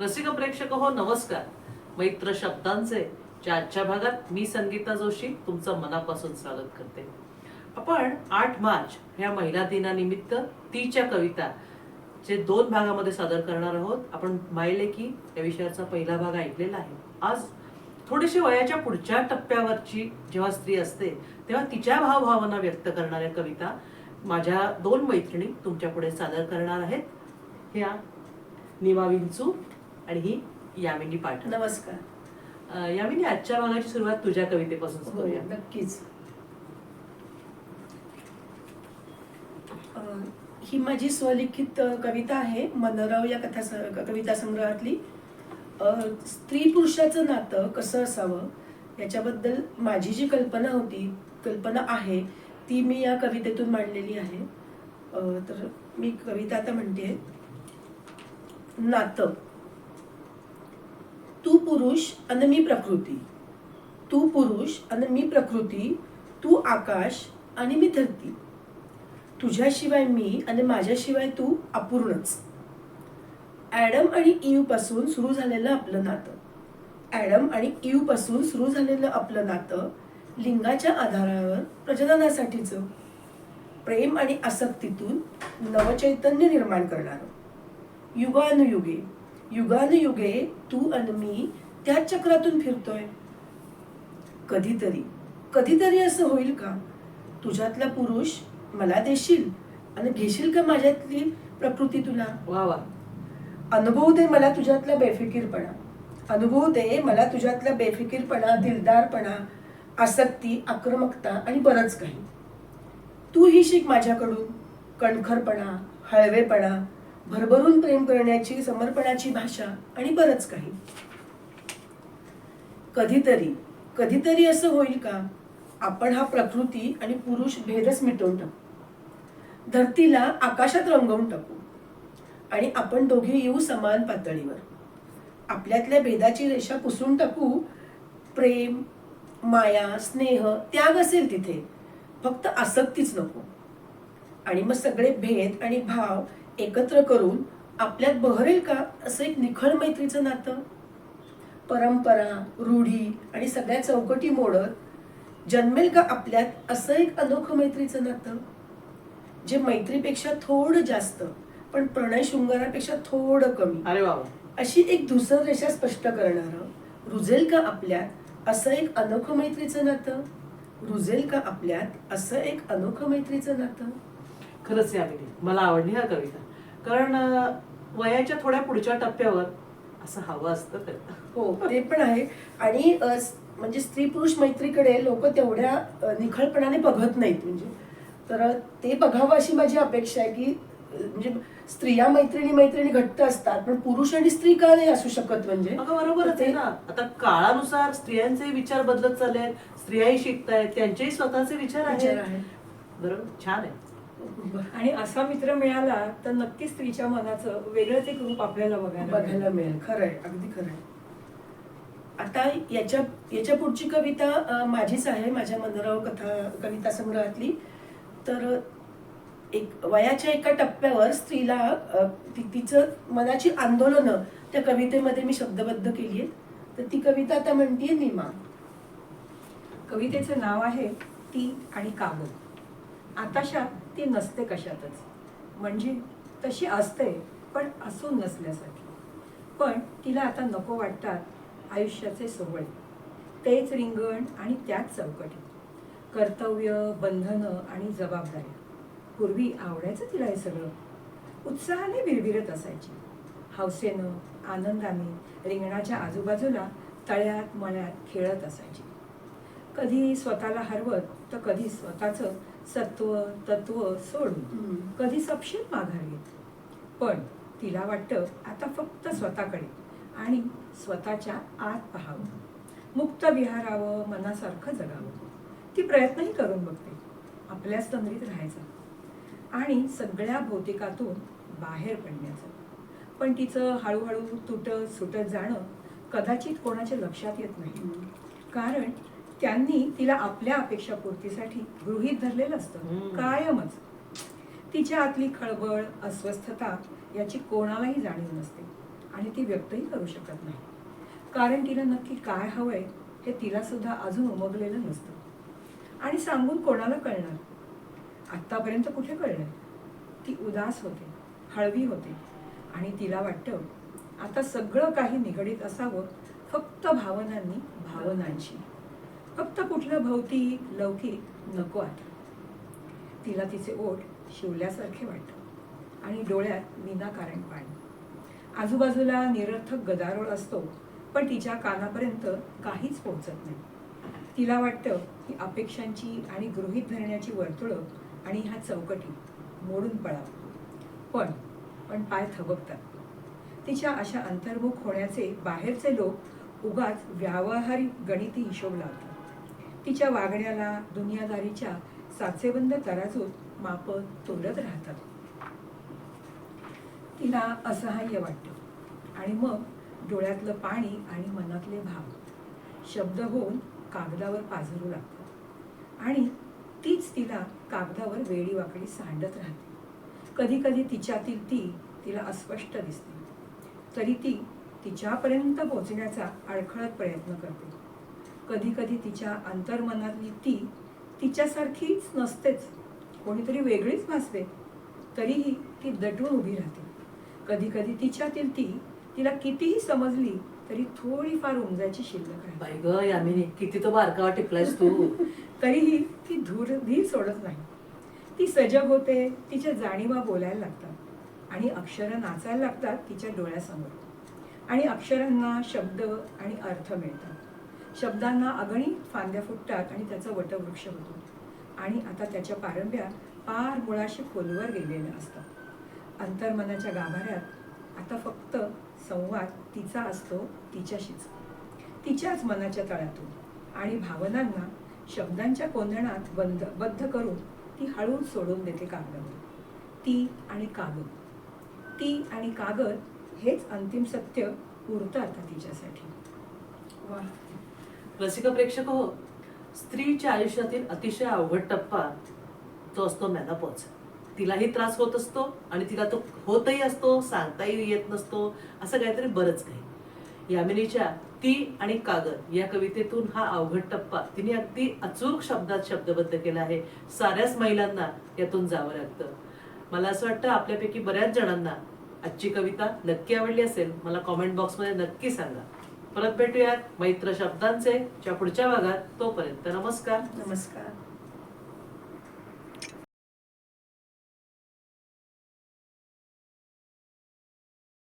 रसिक प्रेक्षक हो नमस्कार. मैत्र शब्दांचे च्या आजच्या भागात मी संगीता जोशी तुमचं मनापासून स्वागत करते. आपण आठ मार्च ह्या महिला दिनानिमित्त तीच्या कविता जे दोन भागामध्ये सादर करणार आहोत. आपण माहिले की या विषयाचा पहिला भाग ऐकलेला आहे. आज थोडीशी वयाच्या पुढच्या टप्प्यावरची जेव्हा स्त्री असते तेव्हा तिच्या भावभावना व्यक्त करणाऱ्या कविता माझ्या दोन मैत्रिणी तुमच्यापुढे सादर करणार आहेत. ह्या निमा विंचू आणि ही यामिनी पाठक नमस्कार. यामिनी आजच्या भागाची सुरुवात तुझ्या कवितेपासून हो करूया. नक्कीच. ही माझी स्वलिखित कविता आहे मनोराव या कथा कविता संग्रहातली. स्त्री पुरुषाचं नातं कसं असावं याच्याबद्दल माझी जी कल्पना होती कल्पना आहे ती मी या कवितेतून मांडलेली आहे. तर मी कविता आता म्हणते नातं. तू पुरुष आणि मी प्रकृती. तू पुरुष आणि मी प्रकृती तू आकाश आणि मी धरती. तुझ्याशिवाय मी आणि माझ्याशिवाय तू अपूर्णच. ॲडम आणि ईवपासून सुरू झालेलं आपलं नातं. ॲडम आणि ईवपासून सुरू झालेलं आपलं नातं लिंगाच्या आधारावर प्रजननासाठीचं. प्रेम आणि आसक्तीतून नवचैतन्य निर्माण करणारं. युगानुयुगे युगानुयुगे तू आणि मी त्याच चक्रातून फिरतोय. कधीतरी कधीतरी असं होईल का? तुझ्यातला पुरुष मला देशील आणि घेशील का माझ्यातली प्रकृती तुला? वा वा. अनुभव दे मला तुझ्यातला बेफिकीरपणा. अनुभव दे मला तुझ्यातला बेफिकीरपणा दिलदारपणा आसक्ती आक्रमकता आणि बरंच काही. तू ही शिक माझ्याकडून. कणखरपणा हळवेपणा भरभरून प्रेम करण्याची समर्पणाची भाषा आणि बरंच काही. कधीतरी कधीतरी असं होईल का? आपण हा प्रकृती आणि पुरुष भेदच मिटवून टाकू. धरतीला आकाशात रंगवून टाकू. आणि आपण दोघे येऊ समान पातळीवर. आपल्यातल्या भेदाची रेषा पुसून टाकू. प्रेम माया स्नेह त्याग असेल तिथे. फक्त आसक्तीच नको. आणि मग सगळे भेद आणि भाव एकत्र करून आपल्यात बहरेल का असं एक निखळ मैत्रीचं नातं? परंपरा रूढी आणि सगळ्या चौकटी मोडत जन्मेल का आपल्यात असं एक अनोखं मैत्रीचं नातं? जे मैत्रीपेक्षा थोडं जास्त पण प्रणय शृंगारापेक्षा थोडं कमी. अरे वा. अशी एक धुसर रेषा स्पष्ट करणारं रुजेल का आपल्यात असं एक अनोखं मैत्रीचं नातं? रुजेल का आपल्यात असं एक अनोखं मैत्रीचं नातं? खरंच यामिनी मला आवडली हा कविता. कारण वयाच्या थोड्या पुढच्या टप्प्यावर असं हवं असतं खरं हो ते पण आहे. आणि म्हणजे स्त्री पुरुष मैत्रीकडे लोक तेवढ्या निखळपणाने बघत नाहीत. म्हणजे तर ते बघावं अशी माझी अपेक्षा आहे की म्हणजे स्त्रिया मैत्रिणी मैत्रिणी घट्ट असतात पण पुरुष आणि स्त्री का नाही असू शकत म्हणजे? बरोबरच आहे ना. आता काळानुसार स्त्रियांचे विचार बदलत चालले आहेत. स्त्रियाही शिकतायत त्यांचेही स्वतःचे विचार आहेत. आहे बरोबर? छान आहे. आणि असा मित्र मिळाला तर नक्कीच स्त्रीच्या मनाचं वेगळंच एक रूप आपल्याला बघायला मिळेल. बघायला मिळेल. खरंय. अगदी खरंय. आता याच्या याच्या पुढची कविता माझीच आहे माझ्या मनोराव कथा कविता संग्रहातली. तर एक वयाच्या एका टप्प्यावर स्त्रीला तिचं मनाची आंदोलनं त्या कवितेमध्ये मी शब्दबद्ध केली आहेत. तर ती कविता आता म्हणतीये निमा. कवितेचं नाव आहे ती आणि कागद. आताशा ती नसते कशातच. म्हणजे तशी असते पण असून नसल्यासारखी. पण तिला आता नको वाटतात आयुष्याचे सोहळे. तेच रिंगण आणि त्याच चौकटी. कर्तव्य बंधनं आणि जबाबदाऱ्या. पूर्वी आवडायचं तिला हे सगळं. उत्साहाने विरविरत असायची. हौसेनं आनंदाने रिंगणाच्या आजूबाजूला तळ्यात मळ्यात खेळत असायची. कधी स्वतःला हरवत तर कधी स्वतःचं सत्व तत्व सोडून. कधी सपशेल माघार घेत पण तिला वाटतं आता फक्त स्वतःकडे आणि स्वतःच्या आत पाहावं. मुक्त विहारावं मनासारखं जगावं. ती प्रयत्नही करून बघते. आपल्याच तंद्रीत राहायचं. आणि सगळ्या भौतिकातून बाहेर पडण्याचं. पण तिचं हळूहळू तुटत सुटत जाणं कदाचित कोणाच्या लक्षात येत नाही. कारण त्यांनी तिला आपल्या अपेक्षापूर्तीसाठी गृहीत धरलेलं असतं. कायमच. तिच्या आतली खळबळ अस्वस्थता याची कोणालाही जाणीव नसते आणि ती व्यक्तही करू शकत नाही. कारण तिला नक्की काय हवंय हे तिला सुद्धा अजून उमगलेलं नसतं. आणि सांगून कोणाला कळणार? आत्तापर्यंत कुठे कळलं? ती उदास होते हळवी होते आणि तिला वाटतं आता सगळं काही निगडीत असावं फक्त भावनांनी भावनांशी. फक्त कुठलं भौतिक लौकिक नको आता तिला तिचे ओठ शिवल्यासारखे वाटतं आणि डोळ्यात विनाकारण पाणी. आजूबाजूला निरर्थक गदारोळ असतो पण तिच्या कानापर्यंत काहीच पोहोचत नाही. तिला वाटतं की अपेक्षांची आणि गृहीत धरण्याची वर्तुळं आणि ह्या चौकटी मोडून पळावं. पण पण पाय थबकतात. तिच्या अशा अंतर्मुख होण्याचे बाहेरचे लोक उगाच व्यावहारिक गणिती हिशोब लावतात. तिच्या वागण्याला दुनियादारीच्या साचेबंद तराजूत माप तोडत राहतात. तिला असहाय्य वाटत. आणि मग डोळ्यातलं पाणी आणि मनातले भाव शब्द होऊन कागदावर पाझरू लागतात. आणि तीच तिला कागदावर वेडी वाकडी सांडत राहते. कधी कधी तिच्यातील ती तिला अस्पष्ट दिसते. तरी ती तिच्यापर्यंत पोहोचण्याचा अडखळत प्रयत्न करते. कधी कधी तिच्या अंतर्मनातली ती तिच्यासारखीच नसतेच. कोणीतरी वेगळीच भासते. तरीही ती दटून उभी राहते. कधी कधी तिच्यातील ती तिला कितीही समजली तरी थोडीफार उमजायची शिल्लक राहते. बाई ग यामिनी किती तो बारकावा टिपलायस तू. तरीही ती धूर धीर सोडत नाही. ती सजग होते तिच्या जाणीवा बोलायला लागतात आणि अक्षरं नाचायला लागतात तिच्या डोळ्यासमोर. आणि अक्षरांना शब्द आणि अर्थ मिळतात. शब्दांना अगणित फांद्या फुटतात आणि त्याचा वटवृक्ष होतो. आणि आता त्याच्या पारंब्या पार मुळाशी खोलवर गेलेल्या असतात. अंतर्मनाच्या गाभाऱ्यात आता फक्त संवाद तिचा असतो तिच्याशीच. तिच्याच मनाच्या तळातून आणि भावनांना शब्दांच्या कोंदणात बंद बद्ध करून ती हळून सोडून देते कागदावर ती आणि कागद. ती आणि कागद हेच अंतिम सत्य उरतं आता तिच्यासाठी. वा. रसिक प्रेक्षक हो स्त्रीच्या आयुष्यातील अतिशय अवघड टप्पा तो असतो मेनोपॉज. तिलाही त्रास होत असतो आणि तिला तो होतही असतो सांगताही येत नसतो असं काहीतरी बरंच काही. यामिनीच्या ती आणि कागद या कवितेतून हा अवघड टप्पा तिने अगदी अचूक शब्दात शब्दबद्ध केला आहे. साऱ्याच महिलांना यातून जावं लागतं. मला असं वाटतं आपल्यापैकी बऱ्याच जणांना आजची कविता नक्की आवडली असेल मला कॉमेंट बॉक्समध्ये नक्की सांगा. परत भेटूयात मैत्र शब्दांचे. च्या पुढच्या भागात तोपर्यंत नमस्कार. नमस्कार.